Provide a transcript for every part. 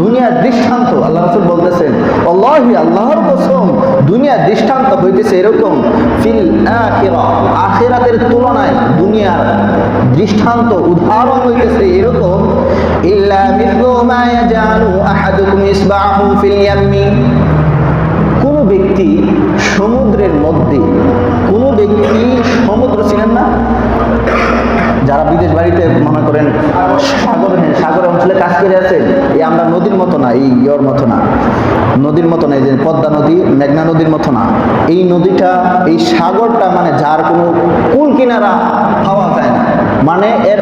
দুনিয়ার দৃষ্টান্ত, আল্লাহ রাসূল বলতেছেন, আল্লাহি, আল্লাহর কসম, দুনিয়ার দৃষ্টান্ত হইতেছে এরকম, ফিল আখিরা, আখিরাতের তুলনায় দুনিয়ার দৃষ্টান্ত, উদাহরণ হইতেছে এরকম, ইল্লা মিথলু মা আহাদুকুম ইসবাহু ফিল ইয়াম্মি কোনো ব্যক্তি সমুদ্রের মধ্যে, কোনো ব্যক্তি যারা বাড়িতে মনে করেন সাগর হ্যাঁ সাগর অঞ্চলে কাজ করে আছেন এই আমরা নদীর মতো না, এই ইয়র মতো না। নদীর মতো না, এই যে পদ্মা নদী, মেঘনা নদীর মতো না। এই নদীটা, এই সাগরটা মানে যার কোনো কুল কিনারা পাওয়া যায় না। মানে এর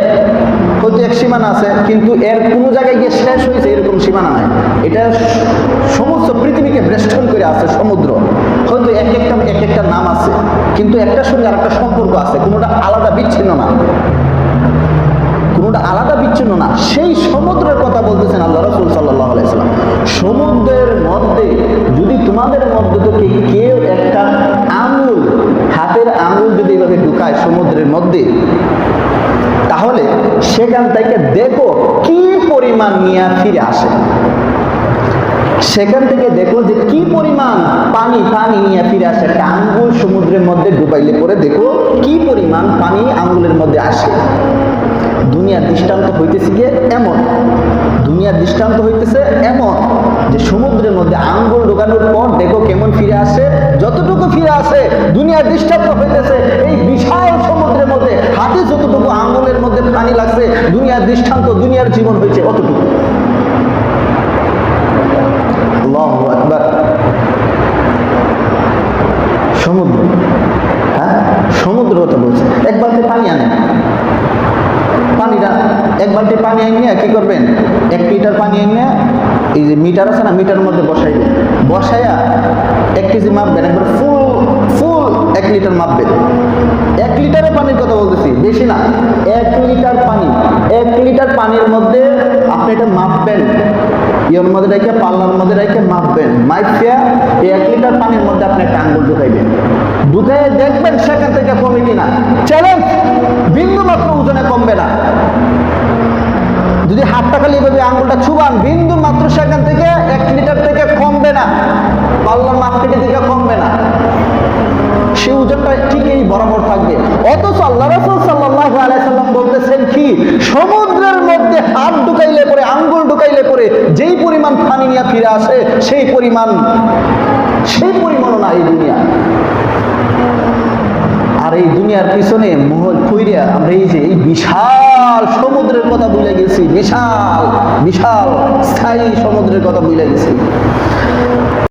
হয়তো এক সীমানা আছে, কিন্তু এর কোনো জায়গায় গিয়ে শেষ হয়েছে এরকম সীমানা নাই। এটা সমস্ত পৃথিবীকে বেষ্টন করে আছে সমুদ্র। হয়তো এক একটা এক একটা নাম আছে, কিন্তু একটার সঙ্গে আর একটা সম্পর্ক আছে, কোনোটা আলাদা বিচ্ছিন্ন না। কোনোটা আলাদা বিচ্ছিন্ন না, সেই সমুদ্রের কথা বলতেছেন আল্লাহ রসুল সাল্লাহ আলাইসাল্লাম সমুদ্রের মধ্যে, যদি তোমাদের মধ্যে থেকে কেউ একটা আঙুল, হাতের আঙুল যদি এভাবে ঢুকায় সমুদ্রের মধ্যে, তাহলে সেখান থেকে দেখো কি পরিমাণ নিয়ে ফিরে আসে। সেখান থেকে দেখো যে কি পরিমাণ পানি পানি নিয়ে ফিরে আসে একটা সমুদ্রের মধ্যে ডুবাইলে পরে দেখো কি পরিমাণ পানি আঙ্গুলের মধ্যে আসে। দুনিয়ার দৃষ্টান্ত হইতেছে গিয়ে এমন। দুনিয়ার দৃষ্টান্ত হইতেছে এমন যে সমুদ্রের মধ্যে আঙ্গুল ঢোকানোর পর দেখো কেমন ফিরে আসে। যতটুকু ফিরে আসে, দুনিয়ার দৃষ্টান্ত হইতেছে এই বিশাল সমুদ্রের মধ্যে। হাতে যতটুকু আঙ্গুলের মধ্যে পানি লাগছে, দুনিয়ার দৃষ্টান্ত, দুনিয়ার জীবন হয়েছে অতটুকু আল্লাহু আকবার সমুদ্র হ্যাঁ সমুদ্র কথা বলছে এক বালতি পানি আনেন পানিটা এক বালতি পানি আনিয়ে কি করবেন? এক লিটার পানি আনিয়ে এই যে মিটার আছে না, মিটারের মধ্যে বসাইবেন। বসাইয়া এক কেজি মাপবেন, একবার ফুল ফুল এক লিটার মাপবেন। এক লিটারের পানির কথা বলতেছি, বেশি না। এক লিটার পানি, এক লিটার পানির মধ্যে আপনি এটা মাপবেন। ইয়ের মধ্যে রেখে, পাল্লার মধ্যে রেখে মাপবেন। মাইফিয়া এই এক লিটার পানির মধ্যে আপনি একটা আঙ্গুল ঢুকাইবেন। ঢুকাইয়ে দেখবেন সেখান থেকে কমে কিনা। চ্যালেঞ্জ বিন্দু মাত্র ওজনে কমবে না হাতটা খালি এভাবে আঙ্গুলটা ছুবান বিন্দু মাত্র সেখান থেকে এক লিটার থেকে কমবে না। পাল্লার মাপকেটে থেকে কমবে না। সে ওজনটা ঠিক এই বরাবর থাকবে। অথচ আল্লাহ রসুল সাল্লাহ আলাইসাল্লাম বলতেছেন কি? সমুদ্রের মধ্যে হাত ঢুকাইলে পরে, আঙ্গুল ঢুকাইলে পরে যেই পরিমাণ পানি নিয়ে ফিরে আসে, সেই পরিমাণ, সেই পরিমাণও না এই দুনিয়া। আর এই দুনিয়ার পিছনে মহল আমরা এই যে এই বিশাল সমুদ্রের কথা বুঝে গেছি বিশাল বিশাল স্থায়ী সমুদ্রের কথা বুঝে গেছি।